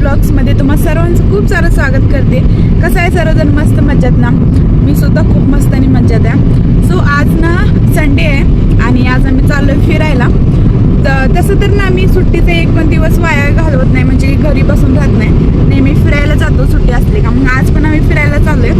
ब्लॉग्समध्ये तुम्हा सर्वांचं खूप सारं स्वागत करते. कसं आहे सर्वजण मस्त मज्जात ना? मी सुद्धा खूप मस्त आणि मज्जात आहे. सो आज ना संडे आहे आणि आज आम्ही चाललोय फिरायला. तर तसं तर ना मी सुट्टीचे एक पण दिवस वाया घालवत नाही म्हणजे घरी बसून राहत नाही. नेहमी फिरायला जातो सुट्टी असली का? मग आज पण आम्ही फिरायला चाललोय.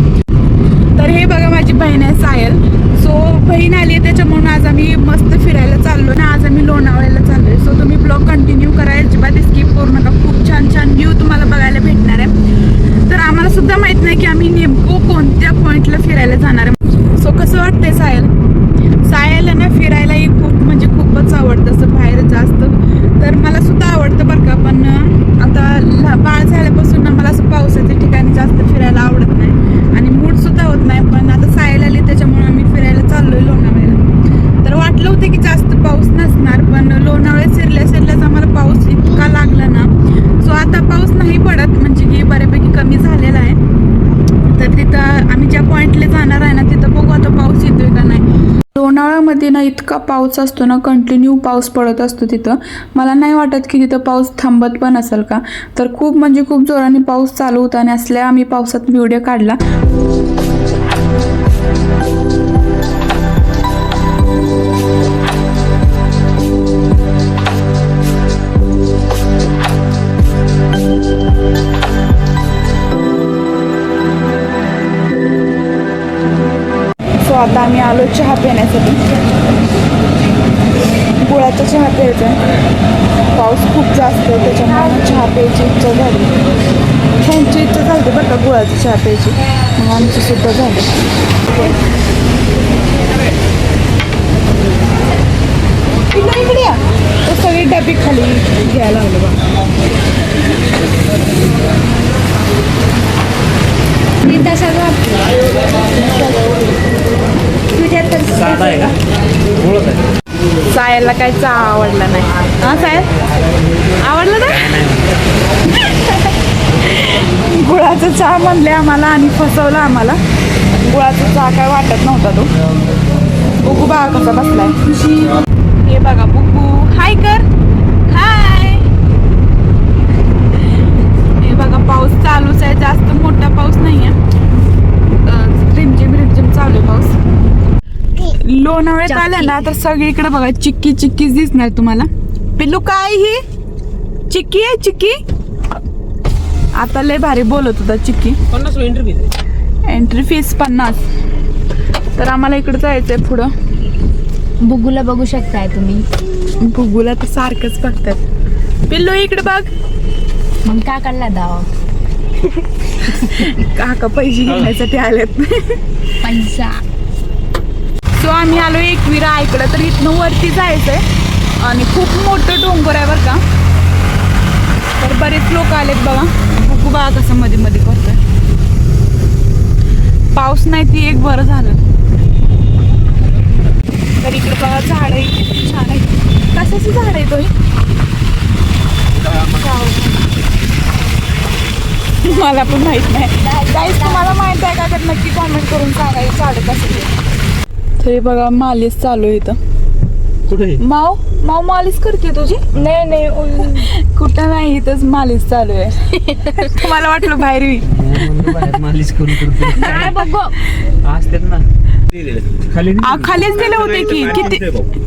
तर हे बघा माझी बहीण आहे सायल सो बहीण आली आहे त्याच्यामुळे आज आम्ही मस्त फिरायला चाललो ना आज आम्ही लोणावळ्याला चाललोय सो तुम्ही ब्लॉग कंटिन्यू करा अजिबात स्किप करू नका खूप छान छान व्ह्यू तुम्हाला बघायला भेटणार आहे तर आम्हाला सुद्धा माहीत नाही की आम्ही नेमकं कोणत्या पॉईंटला फिरायला जाणार आहे सो कसं वाटतंय सायल सायला ना फिरायलाही खूप म्हणजे खूपच आवडतं असं बाहेर जास्त तर मला सुद्धा आवडतं बरं का पण अं, आता ल- बाळ झाल्यापासून ना मला असं पावसाच्या ठिकाणी जास्त फिरायला आवडत नाही आणि मूड सुद्धा होत नाही पण आता सायला आली त्याच्यामुळे आम्ही फिरायला चाललोय लोणावळ्याला तर वाटलं होतं की जास्त पाऊस नसणार पण लोणावळ्यात शिरल्या शिरल्याच आम्हाला पाऊस इतका लागला ना सो आता पाऊस नाही पडत म्हणजे की बऱ्यापैकी कमी झालेला आहे तर तिथं आम्ही ज्या जाणार आहे ना तिथं बघू आता पाऊस येतोय का नाही. लोणावळ्यामध्ये ना इतका पाऊस असतो ना कंटिन्यू पाऊस पडत असतो तिथं. मला नाही वाटत की तिथं पाऊस थांबत पण असेल का. तर खूप म्हणजे खूप जोराने पाऊस चालू होता आणि असल्या आम्ही पावसात व्हिडिओ काढला. चहा पिण्यासाठी. गुळाचा चहा प्यायचा. आहे पाऊस खूप जास्त त्याच्यामुळे चहा प्यायची इच्छा झाली. त्यांची इच्छा झाली बरं का गुळाचा चहा प्यायची. मग आमची सुद्धा झाली. इकडे इकडे या. तर सगळी डबी खाली घ्यायला लागलो बा तुझ्या तर साधा आहे का? ओळख आहे. सायला काय चहा आवडला नाही. हा सायल? आवडला ना? गुळाचा चहा म्हणले आम्हाला आणि फसवलं आम्हाला. गुळाचा चहा काय वाटत नव्हता तो. बुकू बघा कसा बसलाय. हे बघा बुकू हाय कर हाय हे बघा पाऊस चालूच आहे जास्त मोठा पाऊस नाही आहे रिमझिम रिमझिम चालू आहे पाऊस लोणावळ्यात आल्या ना तर सगळीकडे बघा चिक्की चिक्कीच दिसणार तुम्हाला. पिल्लू काय ही? चिक्की आहे चिक्की? आता लय भारी बोलत होता चिक्की. पन्नास एंट्री फीस एंट्री फीस पन्नास. तर आम्हाला इकडे जायचंय पुढं. बुगूला बघू शकताय तुम्ही. भुगूला तर सारखंच बघतात. पिल्लू इकडे बघ. मग का काढला दावा. काका पैसे घेण्यासाठी आलेत. पैसा. सो आम्ही आलो एकविरा इकडं तर इथनं वरती जायचंय. आणि खूप मोठं डोंगर आहे बरं का. तर बरेच लोक आलेत बघा. खूप बघा कसं मध्ये मध्ये करतोय. पाऊस नाही ती एक बरं झालं. तर इकडे बघा झाड आहे छान आहे कशाचं झाड आहे तो मला पण माहीत नाही. गाईस तुम्हाला माहीत आहे का? तर नक्की कॉमेंट करून सांगा हे झाड कसं तरी बघा मालिश चालू आहे इथं. कुठे माव माव मालिश करते तुझी? नाही नाही कुठं नाही इथंच मालिश चालू आहे. तुम्हाला वाटलं बाहेर मी बाहेर मालिश करून करतो. नाही बघू असतात ना खाली आ, खालीच दिले होते की? किती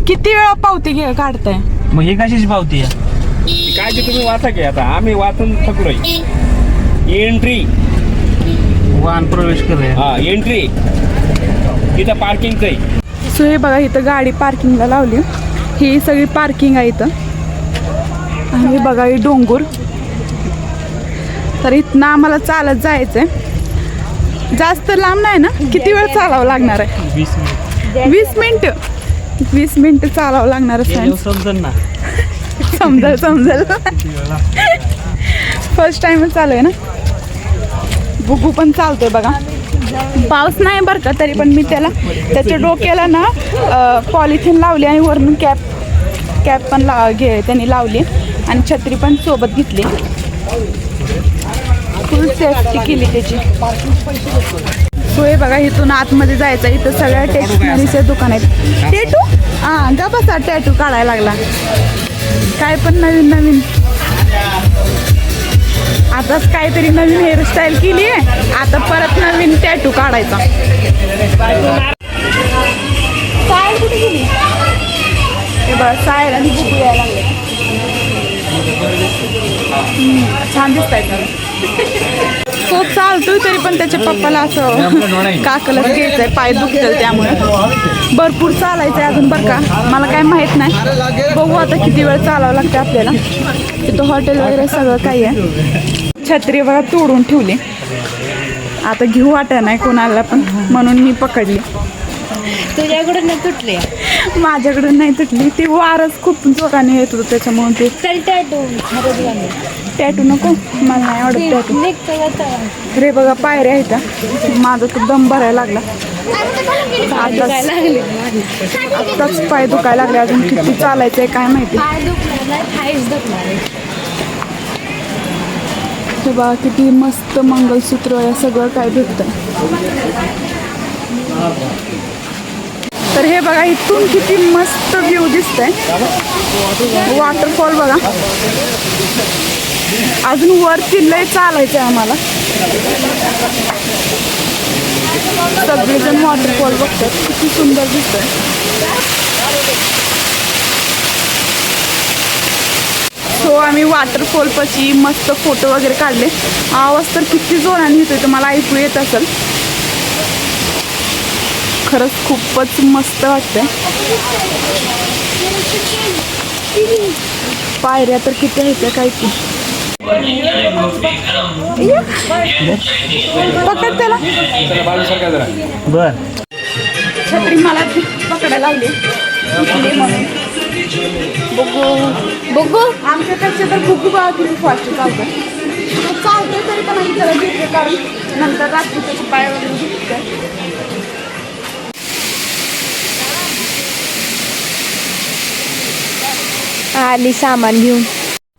किती वेळा पावते घे काढताय? मग हे कशाची पावती आहे? काय ते तुम्ही वाचा की आता. आम्ही वाचून थकू राही एंट्री वाहन प्रवेश कर हा एंट्री तिथं पार्किंगचं आहे. सो हे बघा इथं गाडी पार्किंगला लावली. ही सगळी पार्किंग आहे इथं. आणि बघा ही डोंगर. तर इथनं आम्हाला चालत जायचंय. जास्त लांब नाही ना? किती वेळ चालावं लागणार आहे? वीस मिनिट. वीस मिनिटं. वीस मिनिटं चालावं लागणार आहे. समजल ना. समजेल समजेल. फर्स्ट टाइमच चालू आहे ना? बुगू पण चालतोय बघा. पाऊस नाही बरं का तरी पण मी त्याला त्याच्या डोक्याला ना पॉलिथिन लावली आणि वरून कॅप कॅप पण ला घे त्यांनी लावली आणि छत्री पण सोबत घेतली. फुल सेफ्टी केली त्याची. सो हे बघा इथून आतमध्ये जायचं इथं सगळ्या टेक्स्टनरीचे दुकान आहेत. टेटू हां गा बसा टॅटू काढायला लागला. काय पण नवीन नवीन आताच काहीतरी नवीन हेअरस्टाईल केली आहे. आता परत नवीन टॅटू काढायचा. सायल कुठे गेली? बघ सायल आणि बुकू यायला लागले. हम्म, छान दिसत आहे तो चालतोय तरी पण त्याच्या पप्पाला असं काकलच घ्यायचंय पाय दुखतील त्यामुळे. भरपूर चालायचंय अजून बरं का. मला काय माहीत नाही. बघू आता किती वेळ चालावं लागतं आपल्याला. तिथं हॉटेल वगैरे सगळं काही आहे. छत्री बघा तोडून ठेवली. आता घेऊ वाटत नाही कोणाला पण म्हणून मी पकडली. तुझ्याकडून ना तुटले? माझ्याकडून नाही तुटली. ती वारच खूप जोराने येत होतं त्याच्यामुळे ते चल टॅटू नको मला नाही आवडत टॅटू रे बघा पायऱ्या आहेत. माझा तर दम भरायला लागला. आताच लागले आत्ताच पाय दुखायला लागले अजून किती चालायचंय काय माहिती. किंवा बघा किती मस्त मंगलसूत्र या सगळं काय भेटतं तर हे बघा इथून किती मस्त व्ह्यू दिसतंय. वॉटरफॉल बघा. अजून वर लय चालायचं आहे आम्हाला. सगळेजण वॉटरफॉल बघतात. किती सुंदर दिसतंय. सो आम्ही वॉटरफॉल पाशी मस्त फोटो वगैरे काढले. आवाज तर किती जोराने येतोय तर मला ऐकू येत असेल. खरंच खूपच मस्त वाटतंय. पायऱ्या तर किती आहेत काय की. पकड त्याला. बर. छत्री मला पकडायला लागली इकडे म्हणून. बघू. बघू. आमच्याकडचे तर बुकू बघा फास्ट चालतं तो तरी पण आम्ही त्याला घेतलं कारण नंतर रात्री त्याचे पाय वगैरे दुखतात आली सामान घेऊन.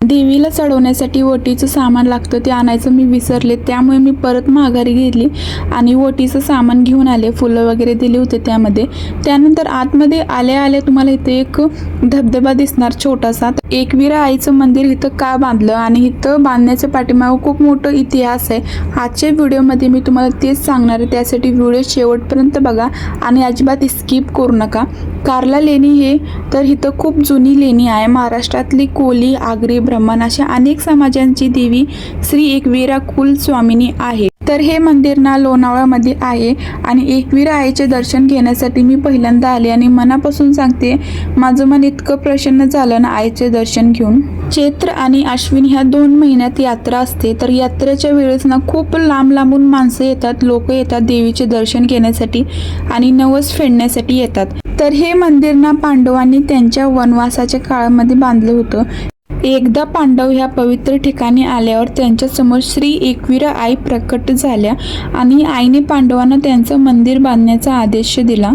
देवीला चढवण्यासाठी ओटीचं सामान लागतं ते आणायचं मी विसरले. त्यामुळे मी परत माघारी घेतली आणि ओटीचं सामान घेऊन आले. फुलं वगैरे दिले होते त्यामध्ये. त्यानंतर आतमध्ये आल्या आल्या तुम्हाला इथे एक धबधबा दिसणार छोटासा. एकवीरा आईचं मंदिर इथं का बांधलं? आणि इथं बांधण्याच्या पाठीमागं खूप मोठं इतिहास आहे. आजच्या व्हिडिओमध्ये मी तुम्हाला तेच सांगणार आहे. त्यासाठी व्हिडिओ शेवटपर्यंत बघा आणि अजिबात स्किप करू नका. कार्ला लेणी हे तर इथं खूप जुनी लेणी आहे. महाराष्ट्रातली कोली आगरी ब्रह्मन अशा अनेक समाजांची देवी श्री एकवीरा कुल स्वामिनी आहे. तर हे मंदिर ना लोणावळामध्ये आहे आणि एकवीरा आईचे दर्शन घेण्यासाठी मी पहिल्यांदा आले आणि मनापासून सांगते माझं मन इतकं प्रसन्न झालं ना आईचे दर्शन घेऊन. चैत्र आणि अश्विन ह्या दोन महिन्यात यात्रा असते तर यात्रेच्या वेळेस ना खूप लांब लांबून माणसं येतात लोक येतात देवीचे दर्शन घेण्यासाठी आणि नवस फेडण्यासाठी येतात. तर हे मंदिर ना पांडवांनी त्यांच्या वनवासाच्या काळामध्ये बांधलं होतं. एकदा पांडव ह्या पवित्र ठिकाणी आल्यावर त्यांच्यासमोर श्री एकवीर आई प्रकट झाल्या आणि आईने पांडवांना त्यांचं मंदिर बांधण्याचा आदेश दिला.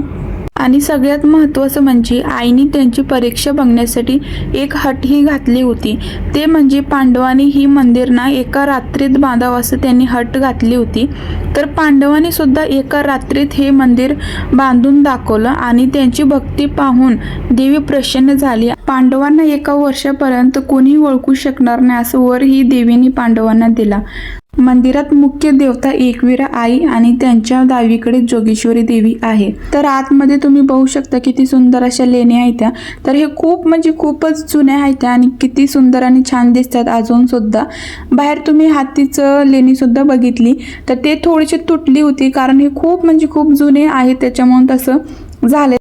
आणि सगळ्यात महत्त्वाचं म्हणजे आईने त्यांची परीक्षा बघण्यासाठी एक हटही घातली होती. ते म्हणजे पांडवांनी ही मंदिर ना एका रात्रीत बांधावं असं त्यांनी हट घातली होती. तर पांडवांनी सुद्धा एका रात्रीत हे मंदिर बांधून दाखवलं आणि त्यांची भक्ती पाहून देवी प्रसन्न झाली. पांडवांना एका वर्षापर्यंत कोणी ओळखू शकणार नाही असं वर ही देवीने पांडवांना दिला. मंदिरात मुख्य देवता एकविरा आई आणि त्यांच्या डावीकडे जोगेश्वरी देवी आहे. तर आतमध्ये तुम्ही बघू शकता किती सुंदर अशा लेण्या आहेत त्या. तर हे खूप म्हणजे खूपच जुन्या आहेत त्या आणि किती सुंदर आणि छान दिसतात अजून सुद्धा. बाहेर तुम्ही हातीचं लेणी सुद्धा बघितली. तर ते थोडीशी तुटली होती कारण हे खूप म्हणजे खूप जुने आहे. त्याच्यामुळे तसं झालं.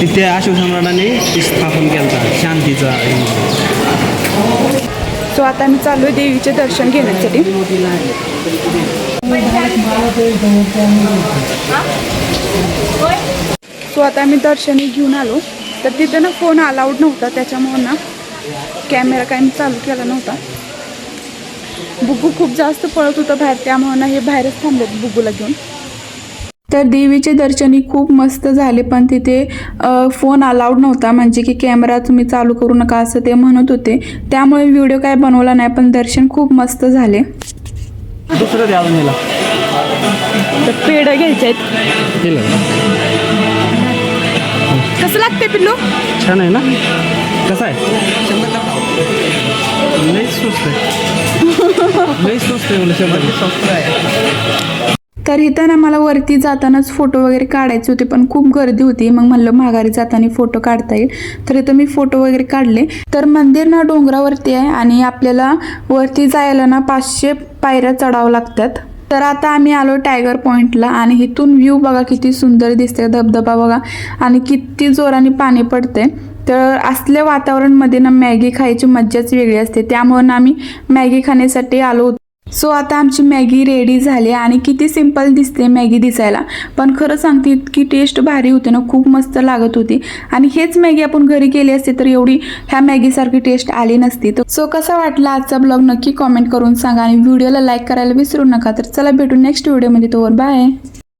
तिथे अशोक सम्राटाने स्थापन केलं शांतीचा सो आता मी चालू आहे देवीचे दर्शन घेण्यासाठी. सो आता आम्ही दर्शनी घेऊन आलो. तर तिथे ना फोन अलाउड नव्हता त्याच्यामुळं ना कॅमेरा काय मी चालू केला नव्हता. बुगू खूप जास्त पळत होतं बाहेर त्यामुळं ना हे बाहेरच थांबलेत बुगूला घेऊन. तर देवीचे दर्शनही खूप मस्त झाले पण तिथे फोन अलाउड नव्हता. म्हणजे की कॅमेरा तुम्ही चालू करू नका असं ते म्हणत होते. त्यामुळे व्हिडिओ काय बनवला नाही पण दर्शन खूप मस्त झाले. दुसरं द्या पेढं घ्यायचे आहेत. कसं लागते पिल्लू? छान आहे ना? कसं आहे? लईच स्वस्त आहे. लई स्वस्त आहे तर इथं ना मला वरती जातानाच फोटो वगैरे काढायचे होते पण खूप गर्दी होती. मग म्हणलं माघारी जाताना फोटो काढता येईल. तर इथं मी फोटो वगैरे काढले. तर मंदिर ना डोंगरावरती आहे आणि आपल्याला वरती जायला ना पाचशे पायऱ्या चढावं लागतात. तर आता आम्ही आलो टायगर पॉईंटला आणि इथून व्ह्यू बघा किती सुंदर दिसते धबधबा बघा. आणि किती जोराने पाणी पडते तर असल्या वातावरणमध्ये ना मॅगी खायची मज्जाच वेगळी असते. त्यामुळे ना आम्ही मॅगी खाण्यासाठी आलो होतो. सो आता आमची मॅगी रेडी झाली आणि किती सिंपल दिसते मॅगी दिसायला. पण खरं सांगते इतकी टेस्ट भारी होते ना खूप मस्त लागत होती. आणि हेच मॅगी आपण घरी केली असते तर एवढी ह्या मॅगीसारखी टेस्ट आली नसती. तर सो कसा वाटला आजचा ब्लॉग नक्की कॉमेंट करून सांगा आणि व्हिडिओला लाईक करायला विसरू नका. तर चला भेटू नेक्स्ट व्हिडिओमध्ये तोवर बाय